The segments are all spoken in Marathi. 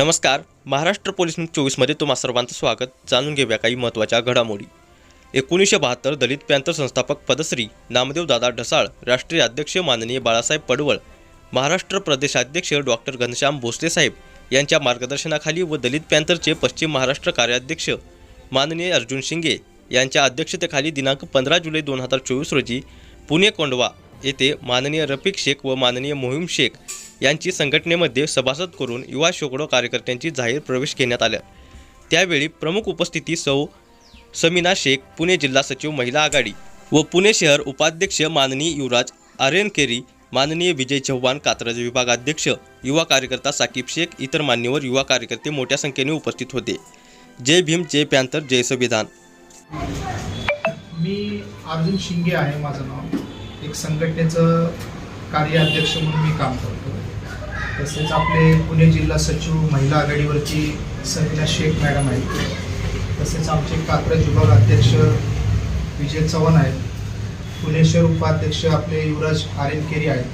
नमस्कार महाराष्ट्र पोलीस न्यूज चोवीसमध्ये तुम्हा सर्वांचं स्वागत. जाणून घेऊया काही महत्त्वाच्या घडामोडी. एकोणीसशे बहात्तर दलित पॅंथर संस्थापक पदश्री नामदेव दादा ढसाळ राष्ट्रीय अध्यक्ष माननीय बाळासाहेब पडवळ महाराष्ट्र प्रदेशाध्यक्ष डॉक्टर घनश्याम भोसले साहेब यांच्या मार्गदर्शनाखाली व दलित पॅंथरचे पश्चिम महाराष्ट्र कार्याध्यक्ष माननीय अर्जुन शिंगे यांच्या अध्यक्षतेखाली दिनांक पंधरा जुलै दोन हजार चोवीस रोजी पुणे कोंडवा येथे माननीय रफिक शेख व माननीय मोहीम शेख यांची संघटनेमध्ये सभासद करून युवा शेकडो कार्यकर्त्यांची जाहीर प्रवेश घेण्यात आला. त्यावेळी प्रमुख उपस्थिती सौ समीना शेख पुणे जिल्हा सचिव महिला आघाडी व पुणे शहर उपाध्यक्ष माननीय युवराज आर्यनकेरी माननीय विजय चव्हाण कात्रज विभागाध्यक्ष युवा कार्यकर्ता साकीब शेख इतर मान्यवर युवा कार्यकर्ते मोठ्या संख्येने उपस्थित होते. जय भीम जय पॅंथर जय संविधान. मी अर्जुन शिंगे आहे माझं नाव. एक संघटनेचं कार्याध्यक्ष म्हणून मी काम करतो. तसेच आपले पुणे जिल्हा सचिव महिला आघाडीवरची समीना शेख मॅडम आहेत. तसेच आमचे कात्रज विभाग अध्यक्ष विजय चव्हाण आहेत. पुणे शहर उपाध्यक्ष आपले युवराज आरेनकेरी आहेत.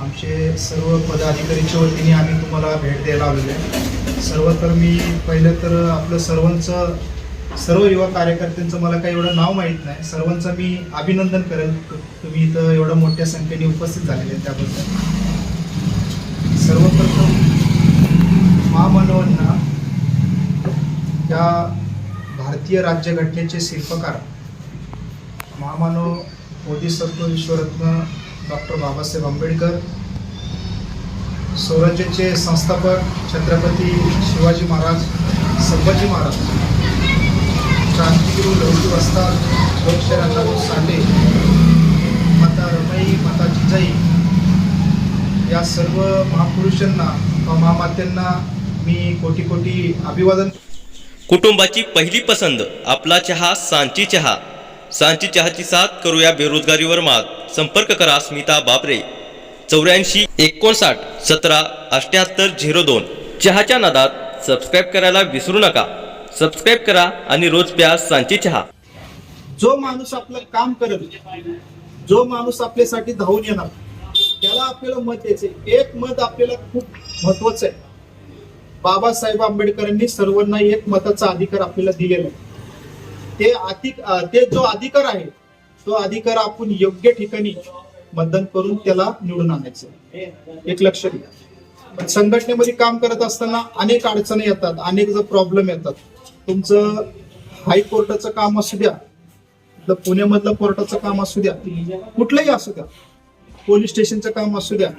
आमचे सर्व पदाधिकारीच्या वतीने आम्ही तुम्हाला भेट द्यायला आलेलो आहे. सर्व तर मी पहिलं तर आपलं सर्वांचं सर्व युवा कार्यकर्त्यांचं मला काही एवढं नाव माहीत नाही. सर्वांचं मी अभिनंदन करेन तुम्ही इथं एवढ्या मोठ्या संख्येने उपस्थित झालेले आहेत त्याबद्दल. सर्वप्रथम महामानवांना त्या भारतीय राज्यघटनेचे शिल्पकार महामानव मोदी सत्व विश्वरत्न डॉक्टर बाबासाहेब आंबेडकर स्वराज्याचे संस्थापक छत्रपती शिवाजी महाराज संभाजी महाराज क्रांतिगुरु लहुजी वस्ताद लोकशरांना साठे माता रमई माता जिजाई या सर्व महापुरुषांना व महामात्यांना मी कोटी कोटी अभिवादन कुटुंबाची पहिली पसंत आपला चहा सांची चहा. सांची चहाची साथ करूया बेरोजगारीवर मात. संपर्क करा स्मिता बाबरे चौऱ्याऐंशी एकोणसाठ सतरा अठ्याहत्तर झिरो दोन. चहाच्या नादात सबस्क्राईब करायला विसरू नका. सबस्क्राईब करा आणि रोज प्या सांची चहा. जो माणूस आपलं काम करत जो माणूस आपल्यासाठी धावून येणार त्याला आपल्याला मत द्यायचे एक मत आपल्याला खूप महत्वाचं आहे. बाबासाहेब आंबेडकरांनी सर्वांना एक मताचा अधिकार आपल्याला दिलेला आहे. ते अधिक ते जो अधिकार आहे तो अधिकार आपण योग्य ठिकाणी मतदान करून त्याला निवडून आणायचं एक लक्ष द्या. संघटनेमध्ये काम करत असताना अनेक अडचणी येतात अनेक जर प्रॉब्लेम येतात. तुमचं हायकोर्टाचं काम असू द्या पुण्यामधलं कोर्टाचं काम असू द्या कुठलंही असू द्या. पोलीस स्टेशनचं काम असू द्या.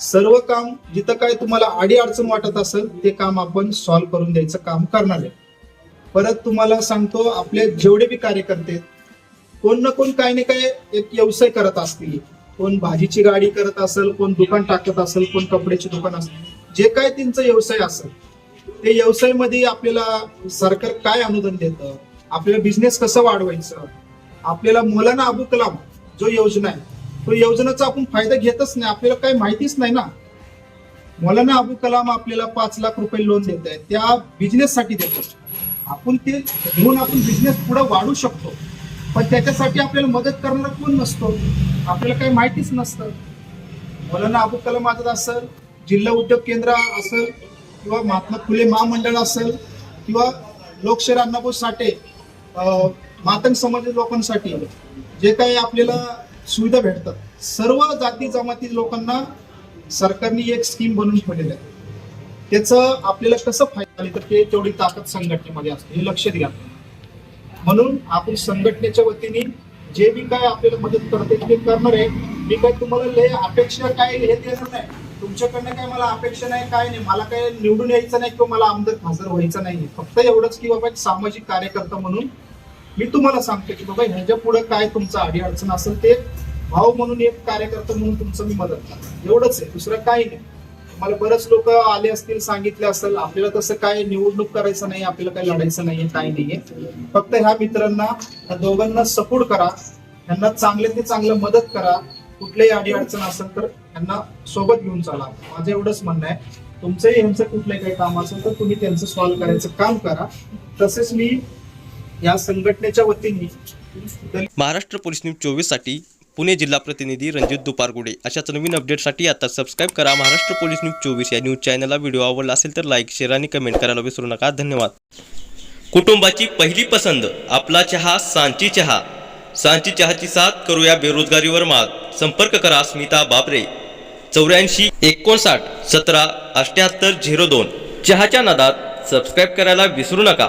सर्व काम जिथं काय तुम्हाला आडी अडचण वाटत असेल ते काम आपण सॉल्व्ह करून द्यायचं काम करणार आहे. परत तुम्हाला सांगतो आपले जेवढे बी कार्यकर्ते कोण ना कोण काय ना काय एक व्यवसाय करत असतील. कोण भाजीची गाडी करत असेल कोण दुकान टाकत असेल कोण कपड्याचे दुकान असेल. जे काय त्यांचा व्यवसाय असेल ते व्यवसायामध्ये आपल्याला सरकार काय अनुदान देतं? आपल्याला बिझनेस कसं वाढवायचं? आपल्याला मौलाना अबू कलाम जो योजना आहे तो योजनेचा आपण फायदा घेतच नाही. आपल्याला काही माहितीच नाही ना. मौलाना अबू कलाम आपल्याला पाच लाख रुपये लोन देत आहे त्या बिझनेससाठी देतो आपण ते घेऊन आपण बिझनेस पुढे वाढू शकतो. पण त्याच्यासाठी आपल्याला मदत करणारा कोण नसतो? आपल्याला काही माहितीच नसतं. मौलाना अबू कलाम आझाद असेल जिल्हा उद्योग केंद्र असेल किंवा महात्मा फुले महामंडळ असेल किंवा लोकशाही अण्णाभाऊ साठे मातंग समाज लोकांसाठी जे काही आपल्याला सुविधा भेटतात. सर्व जाती जमाती लोकांना सरकारने एक स्कीम बनवून ठेवलेली आहे. त्याचं आपल्याला कसं फायदा झाली? तर ते तेवढी ताकद संघटनेमध्ये असते. हे लक्ष द्या. म्हणून आपण संघटनेच्या वतीने जे बी काय आपल्याला मदत करते ते करणार आहे. मी काय तुम्हाला लय अपेक्षा काय हे देणार नाही. तुमच्याकडनं काय मला अपेक्षा नाही काय नाही. मला काय निवडून यायचं नाही किंवा मला आमदार खासदार व्हायचं नाही. फक्त एवढंच की बाबा एक सामाजिक कार्यकर्ता म्हणून मी तुम्हाला सांगतो की बाबा ह्याच्या पुढे काय तुमचं अडीअडचण असेल ते भाऊ म्हणून एक कार्यकर्ता म्हणून तुमचं मी मदत करणार. एवढंच आहे. दुसरं काही नाही. मला बरेच लोक आले असतील सांगितले असेल आपल्याला तसं काय निवडणूक करायचं नाही आपल्याला काही लढायचं नाहीये काही नाहीये फक्त ह्या मित्रांना ह्या दोघांना सपोर्ट करा. त्यांना चांगले ते चांगलं मदत करा. कुठल्याही अडीअडचण असेल तर त्यांना सोबत घेऊन चला. माझं एवढंच म्हणणं आहे. तुमचंही ह्यांचं कुठलंही काही काम असेल तर तुम्ही त्यांचं सॉल्व्ह करायचं काम करा. तसेच मी या संघटनेच्या वतीने. महाराष्ट्र पोलीस न्यूज चोवीससाठी पुणे जिल्हा प्रतिनिधी रणजित दुपारगुडे. अशाच नवीन अपडेटसाठी आता सबस्क्राईब करा महाराष्ट्र पोलीस न्यूज चोवीस या न्यूज चॅनलला. व्हिडिओ आवडला असेल तर लाईक शेअर आणि कमेंट करायला विसरू नका. धन्यवाद. कुटुंबाची पहिली पसंत आपला चहा सांची चहा. सांची चहाची साथ करूया बेरोजगारीवर मात. संपर्क करा स्मिता बाबरे चौऱ्याऐंशी एकोणसाठ सतरा अठ्याहत्तर झिरो दोन. चहाच्या नादात सबस्क्राईब करायला विसरू नका.